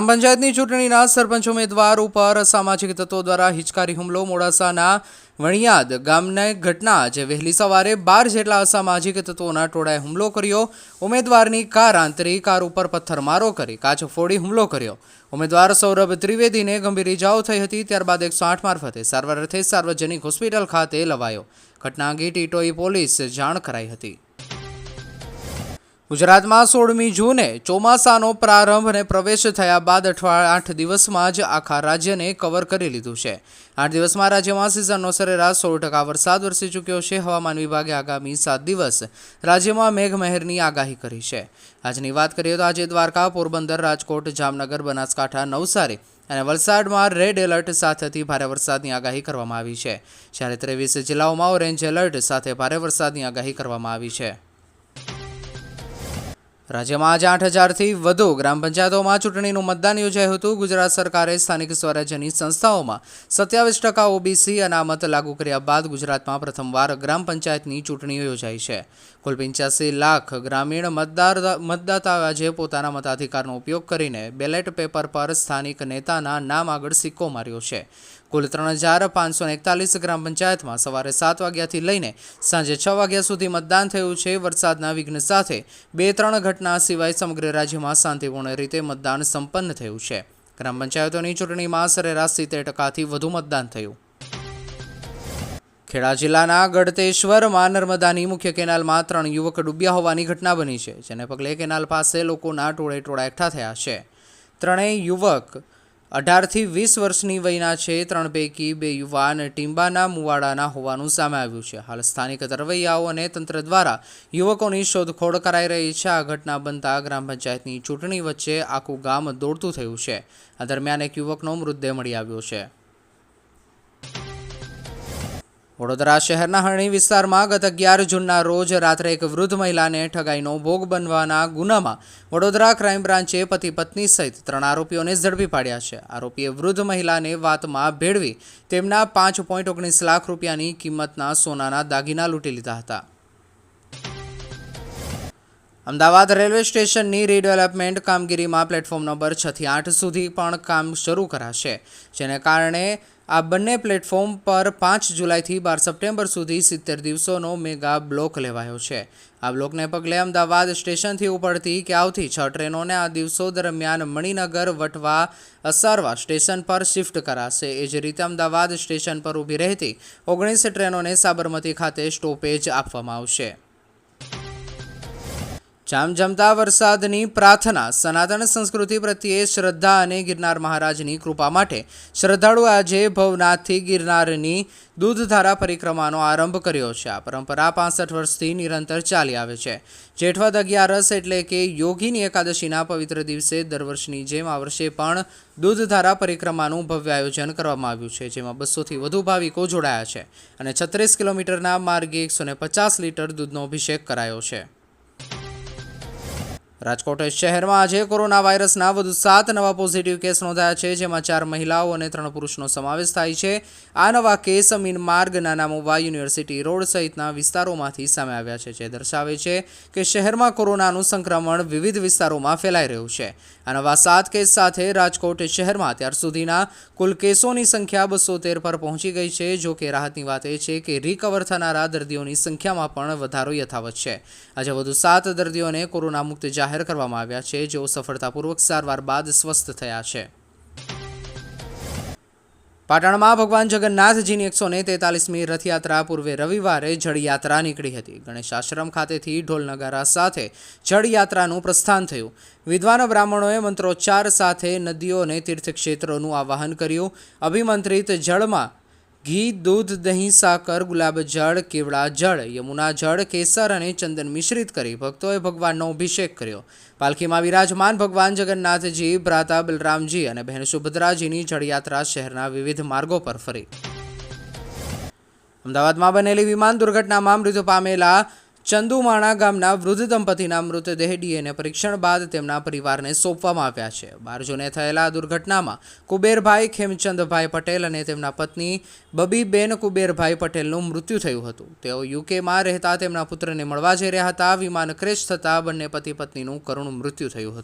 ગ્રામ પંચાયતની ચૂંટણીના સરપંચ ઉમેદવાર ઉપર અસામાજિક તત્વો દ્વારા હિચકારી હુમલો, મોડાસાના વણિયાદ ગામની ઘટના આજે વહેલી સવારે બાર જેટલા અસામાજિક તત્વોના ટોળાએ હુમલો કર્યો. ઉમેદવારની કાર આંતરી કાર ઉપર પથ્થરમારો કરી કાચ ફોડી હુમલો કર્યો. ઉમેદવાર સૌરભ ત્રિવેદીને ગંભીર ઇજાઓ થઈ હતી, ત્યારબાદ એકસો આઠ મારફતે સારવાર અર્થે સાર્વજનિક હોસ્પિટલ ખાતે લવાયો. ઘટના અંગે ટીટોઈ પોલીસ જાણ કરાઈ હતી. ગુજરાતમાં સોળમી જૂને ચોમાસાનો પ્રારંભ અને પ્રવેશ થયા બાદ અઠવાડિયા આઠ દિવસમાં જ આખા રાજ્યને કવર કરી લીધું છે. આઠ દિવસમાં રાજ્યમાં સિઝનનો સરેરાશ સોળ ટકા વરસાદ વરસી ચૂક્યો છે. હવામાન વિભાગે આગામી સાત દિવસ રાજ્યમાં મેઘમહેરની આગાહી કરી છે. આજની વાત કરીએ તો આજે દ્વારકા, પોરબંદર, રાજકોટ, જામનગર, બનાસકાંઠા, નવસારી અને વલસાડમાં રેડ એલર્ટ સાથેથી ભારે વરસાદની આગાહી કરવામાં આવી છે. જ્યારે ત્રેવીસ જિલ્લાઓમાં ઓરેન્જ એલર્ટ સાથે ભારે વરસાદની આગાહી કરવામાં આવી છે. રાજ્યમાં આજે આઠ હજારથી વધુ ગ્રામ પંચાયતોમાં ચૂંટણીનું મતદાન યોજાયું હતું. ગુજરાત સરકારે સ્થાનિક સ્વરાજ્યની સંસ્થાઓમાં સત્યાવીસ ટકા ઓબીસી અનામત લાગુ કર્યા બાદ ગુજરાતમાં પ્રથમવાર ગ્રામ પંચાયતની ચૂંટણીઓ યોજાઈ છે. કુલ પંચ્યાસી લાખ ગ્રામીણ મતદાર મતદાતાઓ આજે પોતાના મતાધિકારનો ઉપયોગ કરીને બેલેટ પેપર પર સ્થાનિક નેતાના નામ આગળ સિક્કો માર્યો છે. કુલ ત્રણ હજાર પાંચસો એકતાલીસ ગ્રામ પંચાયતમાં સવારે સાત વાગ્યાથી લઈને સાંજે છ વાગ્યા સુધી મતદાન થયું છે. વરસાદના વિઘ્ન સાથે બે ત્રણ ઘટના સિવાય સમગ્ર રાજ્યમાં શાંતિપૂર્ણ રીતે મતદાન સંપન્ન થયું છે. ગ્રામ પંચાયતોની ચૂંટણીમાં સરેરાશ સિત્તેર ટકાથી વધુ મતદાન થયું. ખેડા જિલ્લાના ગળતેશ્વરમાં નર્મદાની મુખ્ય કેનાલમાં ત્રણ યુવક ડૂબ્યા હોવાની ઘટના બની છે, જેને પગલે કેનાલ પાસે લોકોના ટોળે ટોળા એકઠા થયા છે. ત્રણેય યુવક અઢારથી વીસ વર્ષની વયના છે, ત્રણ પૈકી બે યુવાન ટીંબાના મુવાડાના હોવાનું સામે આવ્યું છે. હાલ સ્થાનિક તરવૈયાઓ અને તંત્ર દ્વારા યુવકોની શોધખોળ કરાઈ રહી છે. આ ઘટના બનતા ગ્રામ પંચાયતની ચૂંટણી વચ્ચે આખું ગામ દોડતું થયું છે. આ દરમિયાન એક યુવકનો મૃતદેહ મળી આવ્યો છે. વડોદરા શહેરના હરણી વિસ્તારમાં ગત અગિયાર જૂનના રોજ રાત્રે એક વૃદ્ધ મહિલાને ઠગાઈનો ભોગ બનવાના ગુનામાં વડોદરા ક્રાઇમ બ્રાન્ચે પતિ પત્ની સહિત ત્રણ આરોપીઓને ઝડપી પાડ્યા છે. આરોપીએ વૃદ્ધ મહિલાને વાતમાં ભેળવી તેમના પાંચ પોઈન્ટ ઓગણીસ લાખ રૂપિયાની કિંમતના સોનાના દાગીના લૂંટી લીધા હતા. અમદાવાદ રેલવે સ્ટેશનની રીડેવલપમેન્ટ કામગીરીમાં પ્લેટફોર્મ નંબર છ થી આઠ સુધી પણ કામ શરૂ કરાશે, જેને કારણે આ બંને પ્લેટફોર્મ પર પાંચ જુલાઈથી બાર સપ્ટેમ્બર સુધી સિત્તેર દિવસોનો મેગા બ્લોક લેવાયો છે. આ બ્લોકને પગલે અમદાવાદ સ્ટેશનથી ઉપડતી કે આવતી છ ટ્રેનોને આ દિવસો દરમિયાન મણિનગર, વટવા, અસારવા સ્ટેશન પર શિફ્ટ કરાશે. એ જ રીતે અમદાવાદ સ્ટેશન પર ઊભી રહેતી ઓગણીસ ટ્રેનોને સાબરમતી ખાતે સ્ટોપેજ આપવામાં આવશે. જામજમતા વરસાદની પ્રાર્થના સનાતન સંસ્કૃતિ પ્રત્યે શ્રદ્ધા અને ગિરનાર મહારાજની કૃપા માટે શ્રદ્ધાળુ આજે ભવનાથથી ગિરનારની દૂધધારા પરિક્રમાનો આરંભ કર્યો છે. આ પરંપરા પાસઠ વર્ષથી નિરંતર ચાલી આવે છે. જેઠવદ અગિયારસ એટલે કે યોગીની એકાદશીના પવિત્ર દિવસે દર વર્ષની જેમ આ વર્ષે પણ દૂધધારા પરિક્રમાનું ભવ્ય આયોજન કરવામાં આવ્યું છે, જેમાં બસોથી વધુ ભાવિકો જોડાયા છે અને છત્રીસ કિલોમીટરના માર્ગે એકસો પચાસ લીટર દૂધનો અભિષેક કરાયો છે. રાજકોટ શહેરમાં આજે કોરોના વાયરસના વધુ સાત નવા પોઝિટિવ કેસ નોંધાયા છે, જેમાં ચાર મહિલાઓ અને ત્રણ પુરુષનો સમાવેશ થાય છે. આ નવા કેસ મીનમાર્ગ નાના મોવા યુનિવર્સિટી રોડ સહિતના વિસ્તારોમાંથી સામે આવ્યા છે, જે દર્શાવે છે કે શહેરમાં કોરોનાનું સંક્રમણ વિવિધ વિસ્તારોમાં ફેલાઈ રહ્યું છે. આ નવા સાત કેસ સાથે રાજકોટ શહેરમાં અત્યાર સુધીના કુલ કેસોની સંખ્યા બસો તેર પર પહોંચી ગઈ છે, જો કે રાહતની વાત એ છે કે રિકવર થનારા દર્દીઓની સંખ્યામાં પણ વધારો યથાવત છે. આજે વધુ સાત દર્દીઓને કોરોના મુક્ત જાહેર કરવામાં આવ્યા છે, જેઓ સફળતાપૂર્વક સારવાર બાદ સ્વસ્થ થયા છે. પાટણમાં ભગવાન જગન્નાથજીની એકસો ને તેતાલીસમી રથયાત્રા પૂર્વે રવિવારે જળયાત્રા નીકળી હતી. ગણેશ આશ્રમ ખાતેથી ઢોલ નગારા સાથે જળયાત્રાનું પ્રસ્થાન થયું. વિદ્વાન બ્રાહ્મણોએ મંત્રોચ્ચાર સાથે નદીઓ અને તીર્થક્ષેત્રોનું આવાહન કર્યું. અભિમંત્રિત જળમાં ઘી, દૂધ, દહીં, સાકર, ગુલાબ જળ, કેવડા જળ, યમુના જળ, કેસર અને ચંદન મિશ્રિત કરી ભક્તોએ ભગવાનનો અભિષેક કર્યો. પાલખીમાં વિરાજમાન ભગવાન જગન્નાથજી, ભ્રાતા બલરામજી અને બહેન સુભદ્રાજીની જળયાત્રા શહેરના વિવિધ માર્ગો પર ફરી. અમદાવાદમાં બનેલી વિમાન દુર્ઘટનામાં મૃત્યુ પામેલા ચંદુમાણા ગામના વૃદ્ધ દંપતીના મૃતદેહ ડીએનએ પરીક્ષણ બાદ તેમના પરિવારને સોંપવામાં આવ્યા છે. બારજોને થયેલા દુર્ઘટનામાં કુબેરભાઈ ખેમચંદભાઈ પટેલ અને તેમના પત્ની બબીબેન કુબેરભાઈ પટેલનું મૃત્યુ થયું હતું. તેઓ યુકેમાં રહેતા તેમના પુત્રને મળવા જઈ રહ્યા હતા. વિમાન ક્રેશ થતાં બંને પતિ પત્નીનું કરુણ મૃત્યુ થયું હતું.